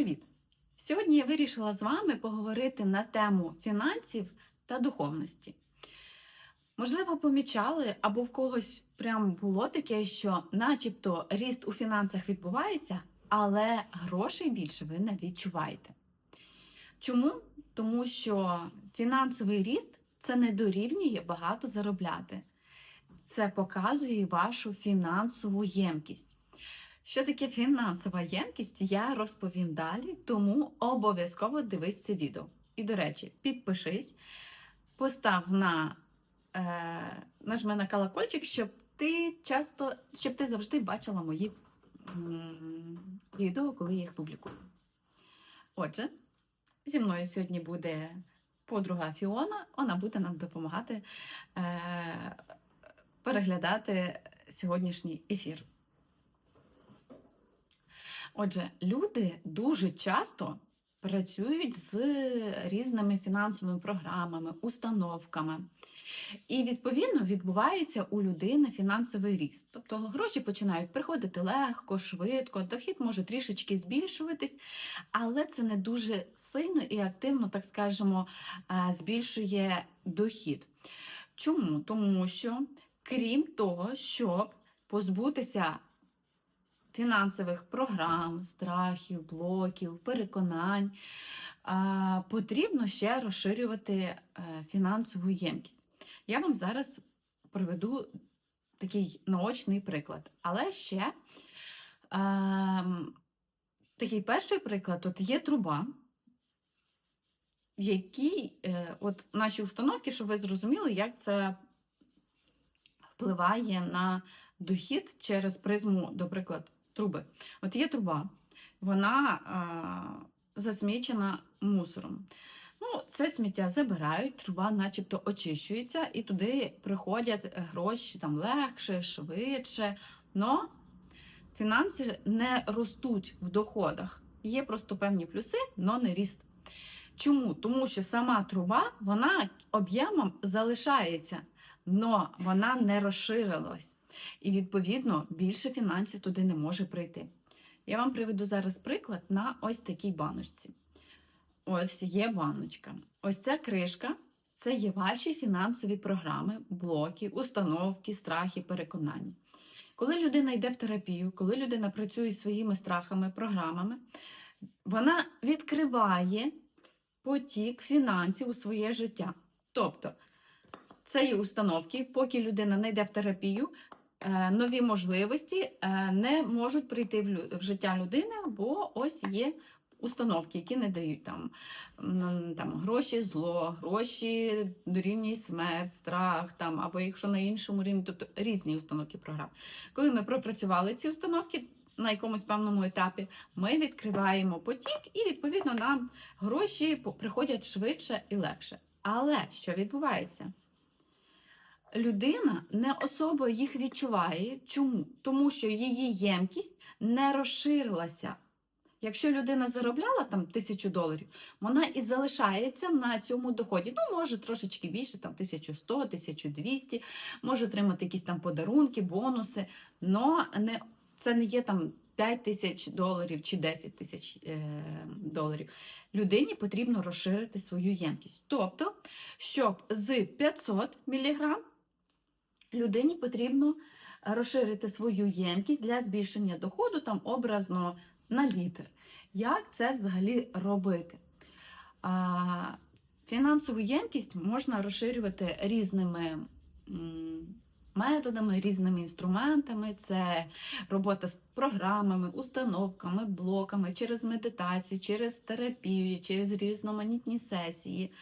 Привіт! Сьогодні я вирішила з вами поговорити на тему фінансів та духовності. Можливо, помічали або в когось прям було таке, що начебто ріст у фінансах відбувається, але грошей більше ви не відчуваєте. Чому? Тому що фінансовий ріст це не дорівнює багато заробляти. Це показує вашу фінансову ємкість. Що таке фінансова ємкість, я розповім далі, тому обов'язково дивись це відео. І, до речі, підпишись, постав на е, нажми на колокольчик, щоб ти часто, щоб ти завжди бачила мої м, відео, коли я їх публікую. Отже, зі мною сьогодні буде подруга Фіона, вона буде нам допомагати е, переглядати сьогоднішній ефір. Отже, люди дуже часто працюють з різними фінансовими програмами, установками. І, відповідно, відбувається у людини фінансовий ріст. Тобто гроші починають приходити легко, швидко, дохід може трішечки збільшуватись, але це не дуже сильно і активно, так скажемо, е, збільшує дохід. Чому? Тому що, крім того, щоб позбутися фінансових програм, страхів, блоків, переконань, потрібно ще розширювати е, фінансову ємкість. Я вам зараз приведу такий наочний приклад. Але ще ем, такий перший приклад: от є труба, в якій е, от наші установки, щоб ви зрозуміли, як це впливає на дохід через призму, до прикладу, труби. От є труба, вона е, засмічена мусором. Ну, Це сміття забирають, труба начебто очищується, і туди приходять гроші там легше, швидше. Но фінанси не ростуть в доходах. Є просто певні плюси, але не ріст. Чому? Тому що сама труба вона об'ємом залишається, але вона не розширилась. І, відповідно, більше фінансів туди не може прийти. Я вам приведу зараз приклад на ось такій баночці. Ось є баночка. Ось ця кришка це є ваші фінансові програми, блоки, установки, страхи, переконання. Коли людина йде в терапію, коли людина працює зі своїми страхами, програмами, вона відкриває потік фінансів у своє життя. Тобто, це є установки, поки людина не йде в терапію, нові можливості е, не можуть прийти в життя людини, бо ось є установки, які не дають там, там гроші, зло, гроші дорівнює смерть, страх, там, або якщо на іншому рівні, тобто різні установки програм. Коли ми пропрацювали ці установки на якомусь певному етапі, ми відкриваємо потік, і відповідно нам гроші приходять швидше і легше. Але що відбувається? Людина не особо їх відчуває. Чому? Тому що її ємкість не розширилася. Якщо людина заробляла там тисячу доларів, вона і залишається на цьому доході. Ну, може трошечки більше, там 1100, 1200, може отримати якісь там подарунки, бонуси, але не, це не є там 5 тисяч доларів чи 10 тисяч е, доларів. Людині потрібно розширити свою ємкість. Тобто, щоб з 500 мг людині потрібно розширити свою ємкість для збільшення доходу, там образно на літр. Як це взагалі робити? А, фінансову ємкість можна розширювати різними методами, різними інструментами. Це робота з програмами, установками, блоками, через медитацію, через терапію, через різноманітні сесії.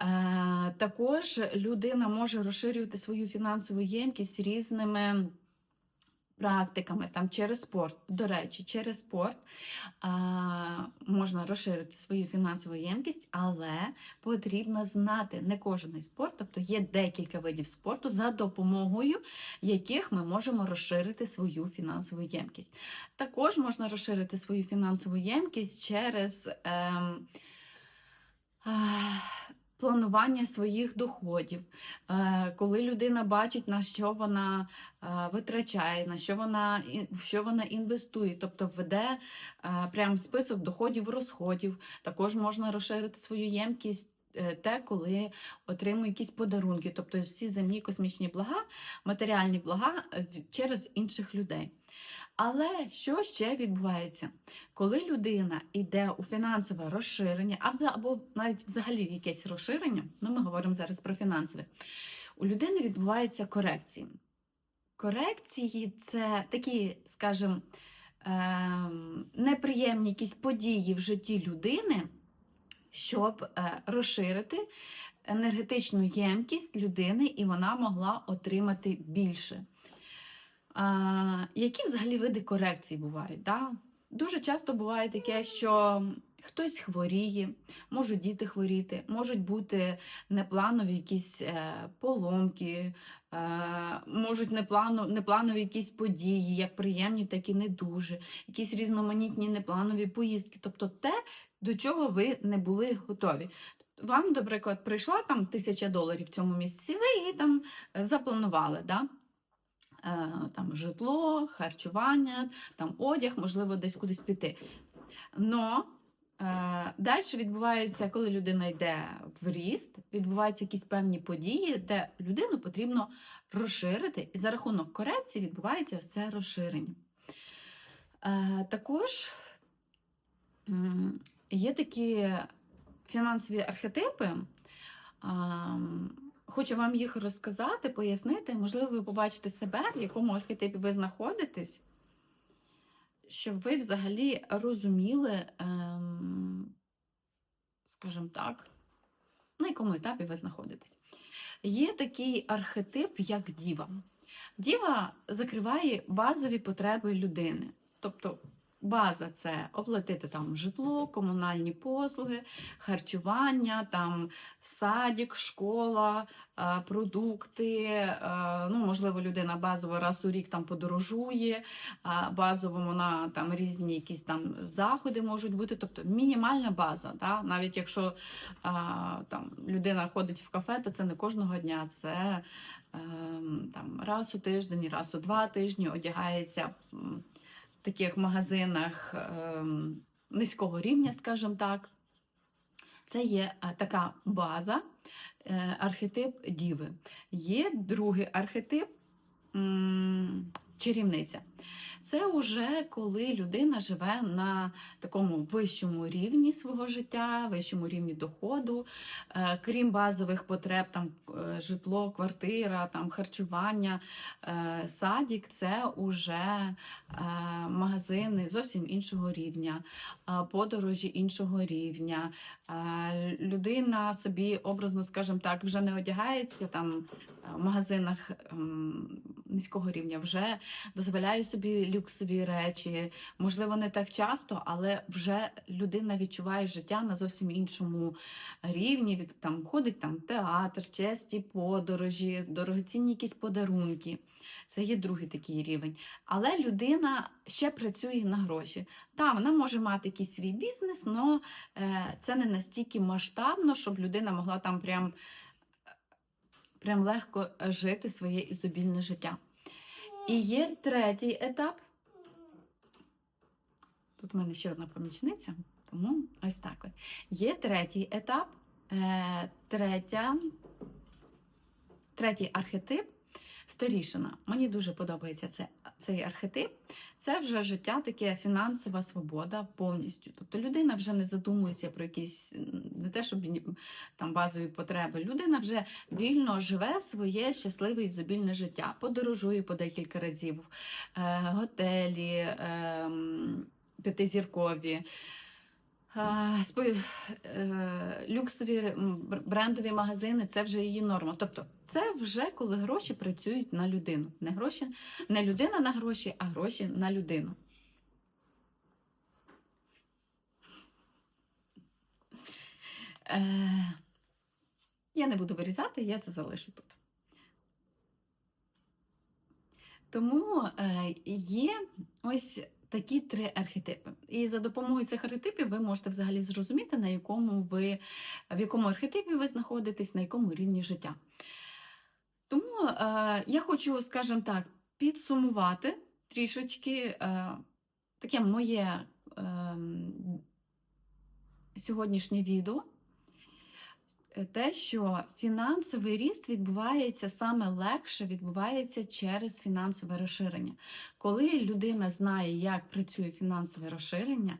Е, Також людина може розширювати свою фінансову ємкість різними практиками, там через спорт. До речі, через спорт е, можна розширити свою фінансову ємкість, але потрібно знати не кожен спорт, тобто є декілька видів спорту, за допомогою яких ми можемо розширити свою фінансову ємкість. Також можна розширити свою фінансову ємкість через. ем, е, планування своїх доходів, е, коли людина бачить, на що вона е, витрачає, на що вона, що вона інвестує, тобто веде е, прям список доходів, розходів. Також можна розширити свою ємкість. Те, коли отримує якісь подарунки, тобто всі земні космічні блага, матеріальні блага через інших людей. Але що ще відбувається? Коли людина йде у фінансове розширення, або навіть взагалі в якесь розширення, ну ми говоримо зараз про фінансове, у людини відбуваються корекції. Корекції це такі, скажімо, ем, неприємні якісь події в житті людини, щоб е, розширити енергетичну ємкість людини, і вона могла отримати більше. А, які взагалі види корекцій бувають? Да? Дуже часто буває таке, що хтось хворіє, можуть діти хворіти, можуть бути непланові якісь е, поломки, е, можуть непланові якісь події, як приємні, так і не дуже, якісь різноманітні непланові поїздки. Тобто те, до чого ви не були готові. Вам, наприклад, прийшла там тисяча доларів в цьому місяці, ви її там запланували. Да? Е, Там житло, харчування, там одяг, можливо, десь кудись піти. Но е, далі відбувається, коли людина йде в ріст, відбуваються якісь певні події, де людину потрібно розширити, і за рахунок корекції відбувається ось це розширення. Е, також є такі фінансові архетипи. Хочу вам їх розказати, пояснити. Можливо, ви побачите себе, в якому архетипі ви знаходитесь, щоб ви взагалі розуміли, ем, скажімо так, на якому етапі ви знаходитесь. Є такий архетип, як діва. Діва закриває базові потреби людини. Тобто база це оплатити там житло, комунальні послуги, харчування, там садик, школа, е, продукти. е, Ну, можливо, людина базово раз у рік там подорожує, базово вона там різні якісь там заходи можуть бути. Тобто мінімальна база. Да? Навіть якщо там людина ходить в кафе, то це не кожного дня, це ем, там раз у тиждень, раз у два тижні одягається таких магазинах ем, низького рівня, скажімо так. Це є е, така база, е, архетип діви. Є другий архетип чарівниця. Це вже коли людина живе на такому вищому рівні свого життя, вищому рівні доходу, е, крім базових потреб, там е, житло, квартира, там харчування, е, садік, це уже е, магазини зовсім іншого рівня, подорожі іншого рівня. Людина собі образно, скажімо так, вже не одягається там в магазинах низького рівня, вже дозволяє собі люксові речі. Можливо, не так часто, але вже людина відчуває життя на зовсім іншому рівні. Там ходить там театр, честі подорожі, дорогоцінні якісь подарунки. Це є другий такий рівень. Але людина ще працює на гроші. Так, вона може мати якийсь свій бізнес, але це не настільки масштабно, щоб людина могла там прям, прям легко жити своє ізобільне життя. І є третій етап. Тут у мене ще одна помічниця, тому ось так. От. Є третій етап, е, третя, третій архетип старішина. Мені дуже подобається це, цей архетип. Це вже життя, таке фінансова свобода повністю. Тобто людина вже не задумується про якісь не те, щоб там базові потреби. Людина вже вільно живе своє щасливе ізобільне життя, подорожує по декілька разів, е, готелі. Е, п'ятизіркові, люксові брендові магазини це вже її норма. Тобто, це вже коли гроші працюють на людину. Не гроші, не людина на гроші, а гроші на людину. Е, я не буду вирізати, я це залишу тут. Тому е, є ось такі три архетипи. І за допомогою цих архетипів ви можете взагалі зрозуміти, на якому ви, в якому архетипі ви знаходитесь, на якому рівні життя. Тому е, я хочу, скажімо так, підсумувати трішечки е, таке моє е, сьогоднішнє відео. Е, Те, що фінансовий ріст відбувається саме легше, відбувається через фінансове розширення. Коли людина знає, як працює фінансове розширення,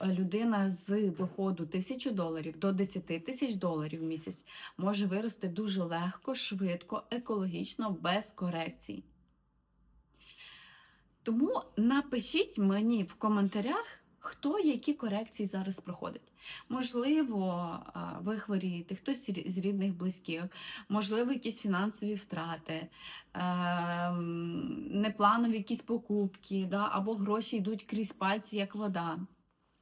е, людина з доходу 1000 доларів до 10 тисяч доларів в місяць може вирости дуже легко, швидко, екологічно, без корекцій. Тому напишіть мені в коментарях, хто які корекції зараз проходить. Можливо, ви хворієте, хтось з з рідних близьких, можливо, якісь фінансові втрати, ем, непланові якісь покупки, да, або гроші йдуть крізь пальці, як вода.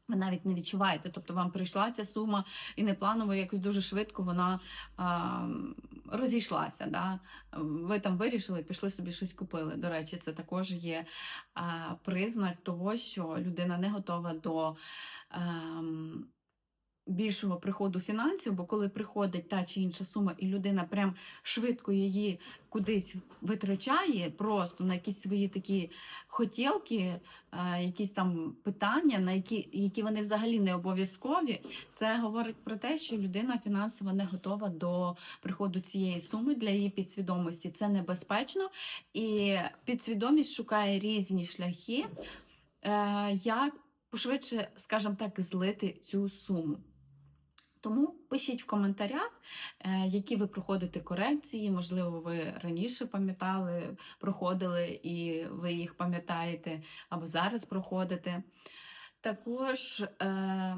Ви навіть не відчуваєте, тобто вам прийшла ця сума, і непланово якось дуже швидко вона а, розійшлася. Да? Ви там вирішили, пішли собі щось купили. До речі, це також є а, признак того, що людина не готова до. ем, Більшого приходу фінансів, бо коли приходить та чи інша сума, і людина прям швидко її кудись витрачає, просто на якісь свої такі хотілки, е, якісь там питання, на які, які вони взагалі не обов'язкові, це говорить про те, що людина фінансово не готова до приходу цієї суми для її підсвідомості. Це небезпечно, і підсвідомість шукає різні шляхи, е, як пошвидше, скажімо так, злити цю суму. Тому пишіть в коментарях, е, які ви проходите корекції. Можливо, ви раніше пам'ятали, проходили і ви їх пам'ятаєте, або зараз проходите. Також, е,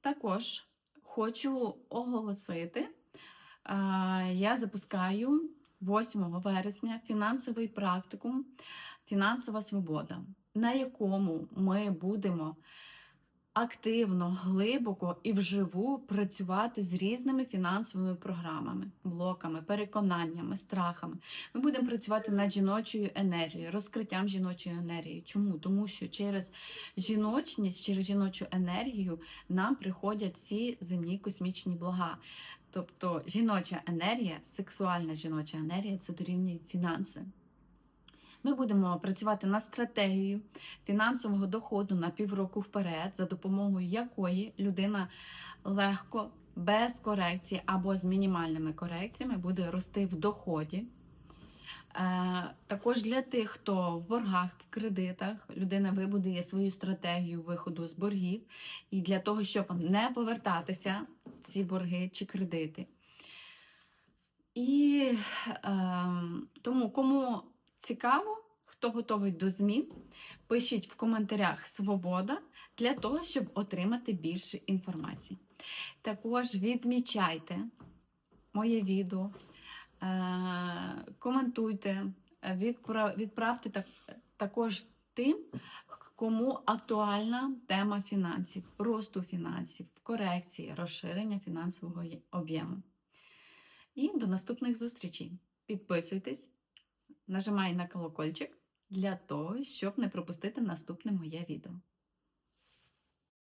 також хочу оголосити, е, я запускаю 8 вересня фінансовий практикум Фінансова свобода, на якому ми будемо активно, глибоко і вживу працювати з різними фінансовими програмами, блоками, переконаннями, страхами. Ми будемо працювати над жіночою енергією, розкриттям жіночої енергії. Чому? Тому що через жіночність, через жіночу енергію нам приходять всі земні космічні блага. Тобто жіноча енергія, сексуальна жіноча енергія це дорівнює фінанси. Ми будемо працювати над стратегією фінансового доходу на півроку вперед, за допомогою якої людина легко, без корекції або з мінімальними корекціями буде рости в доході. Е, Також для тих, хто в боргах, в кредитах, людина вибудує свою стратегію виходу з боргів, і для того, щоб не повертатися в ці борги чи кредити. І е, тому, кому цікаво, хто готовий до змін, пишіть в коментарях Свобода для того, щоб отримати більше інформації. Також відмічайте моє відео, е, коментуйте, відправте також тим, кому актуальна тема фінансів, росту фінансів, корекції, розширення фінансового об'єму. І до наступних зустрічей. Підписуйтесь, нажимай на колокольчик для того, щоб не пропустити наступне моє відео.